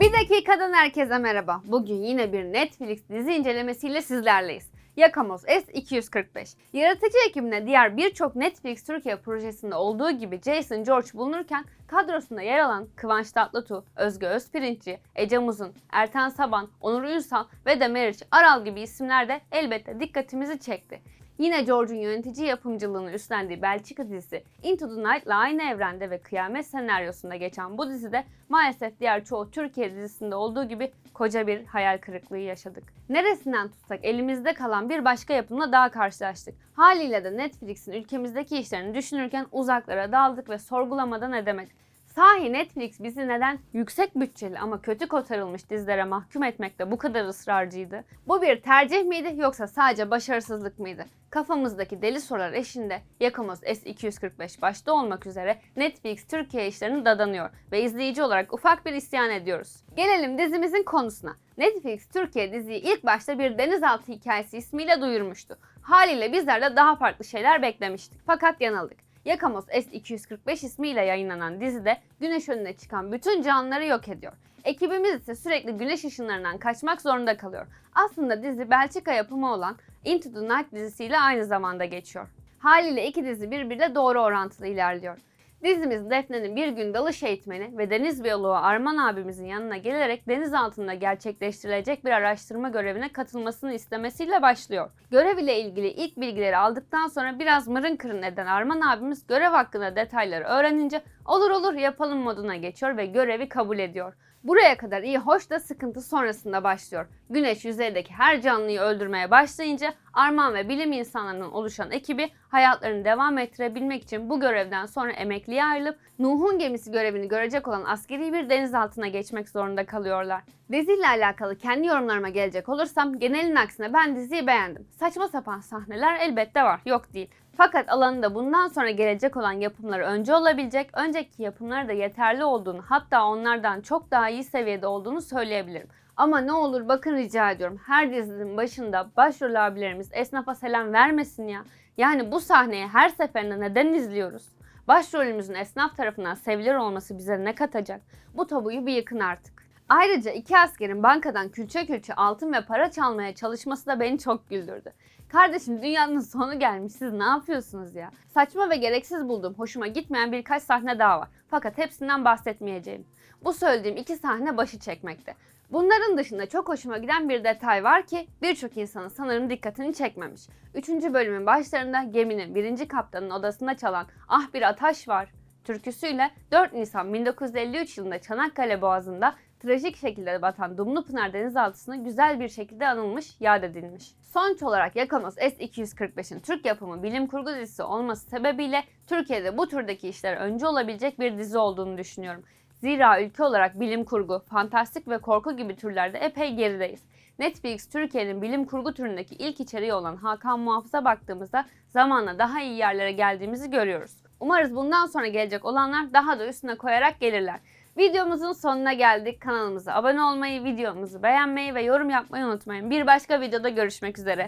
Bir dakikadan herkese merhaba. Bugün yine bir Netflix dizi incelemesiyle sizlerleyiz. Yakamoz S245. Yaratıcı ekibine diğer birçok Netflix Türkiye projesinde olduğu gibi Jason George bulunurken kadrosunda yer alan Kıvanç Tatlıtuğ, Özge Özpirinççi, Ece Muzun, Ertan Saban, Onur Ünsal ve de Meriç Aral gibi isimler de elbette dikkatimizi çekti. Yine George'un yönetici yapımcılığını üstlendiği Belçika dizisi Into the Night'la aynı evrende ve kıyamet senaryosunda geçen bu dizide maalesef diğer çoğu Türkiye dizisinde olduğu gibi koca bir hayal kırıklığı yaşadık. Neresinden tutsak elimizde kalan bir başka yapımla daha karşılaştık. Haliyle de Netflix'in ülkemizdeki işlerini düşünürken uzaklara daldık ve sorgulamadan edemedik. Sahi Netflix bizi neden yüksek bütçeli ama kötü kotarılmış dizilere mahkum etmekte bu kadar ısrarcıydı? Bu bir tercih miydi yoksa sadece başarısızlık mıydı? Kafamızdaki deli sorular eşinde Yakamoz S245 başta olmak üzere Netflix Türkiye işlerini dadanıyor ve izleyici olarak ufak bir isyan ediyoruz. Gelelim dizimizin konusuna. Netflix Türkiye diziyi ilk başta bir denizaltı hikayesi ismiyle duyurmuştu. Haliyle bizler de daha farklı şeyler beklemiştik. Fakat yanıldık. Yakamoz S245 ismiyle yayınlanan dizide güneş önüne çıkan bütün canlıları yok ediyor. Ekibimiz ise sürekli güneş ışınlarından kaçmak zorunda kalıyor. Aslında dizi Belçika yapımı olan Into the Night dizisiyle aynı zamanda geçiyor. Haliyle iki dizi birbiriyle doğru orantılı ilerliyor. Dizimiz Defne'nin bir gün dalış eğitmeni ve deniz biyoloğu Arman abimizin yanına gelerek deniz altında gerçekleştirilecek bir araştırma görevine katılmasını istemesiyle başlıyor. Görev ile ilgili ilk bilgileri aldıktan sonra biraz mırın kırın eden Arman abimiz görev hakkında detayları öğrenince olur olur yapalım moduna geçiyor ve görevi kabul ediyor. Buraya kadar iyi hoş da sıkıntı sonrasında başlıyor. Güneş yüzeydeki her canlıyı öldürmeye başlayınca Arman ve bilim insanlarından oluşan ekibi hayatlarını devam ettirebilmek için bu görevden sonra emekliye ayrılıp Nuh'un gemisi görevini görecek olan askeri bir denizaltına geçmek zorunda kalıyorlar. Diziyle alakalı kendi yorumlarıma gelecek olursam genelin aksine ben diziyi beğendim. Saçma sapan sahneler elbette var, yok değil. Fakat alanında bundan sonra gelecek olan yapımları önce olabilecek, önceki yapımları da yeterli olduğunu hatta onlardan çok daha iyi seviyede olduğunu söyleyebilirim. Ama ne olur bakın rica ediyorum her dizinin başında başrol abilerimiz esnafa selam vermesin ya. Yani bu sahneyi her seferinde neden izliyoruz? Başrolümüzün esnaf tarafından sevilir olması bize ne katacak? Bu tabuyu bir yıkın artık. Ayrıca iki askerin bankadan külçe külçe altın ve para çalmaya çalışması da beni çok güldürdü. Kardeşim dünyanın sonu gelmiş siz ne yapıyorsunuz ya? Saçma ve gereksiz bulduğum hoşuma gitmeyen birkaç sahne daha var. Fakat hepsinden bahsetmeyeceğim. Bu söylediğim iki sahne başı çekmekte. Bunların dışında çok hoşuma giden bir detay var ki birçok insanın sanırım dikkatini çekmemiş. Üçüncü bölümün başlarında geminin birinci kaptanın odasında çalan Ah Bir Ataş Var türküsüyle 4 Nisan 1953 yılında Çanakkale Boğazı'nda trajik şekilde batan Dumlupınar denizaltısını güzel bir şekilde anılmış, yad edilmiş. Sonuç olarak Yakamoz S-245'in Türk yapımı bilim kurgu dizisi olması sebebiyle Türkiye'de bu türdeki işler önce olabilecek bir dizi olduğunu düşünüyorum. Zira ülke olarak bilim kurgu, fantastik ve korku gibi türlerde epey gerideyiz. Netflix Türkiye'nin bilim kurgu türündeki ilk içeriği olan Hakan Muhafız'a baktığımızda zamanla daha iyi yerlere geldiğimizi görüyoruz. Umarız bundan sonra gelecek olanlar daha da üstüne koyarak gelirler. Videomuzun sonuna geldik. Kanalımıza abone olmayı, videomuzu beğenmeyi ve yorum yapmayı unutmayın. Bir başka videoda görüşmek üzere.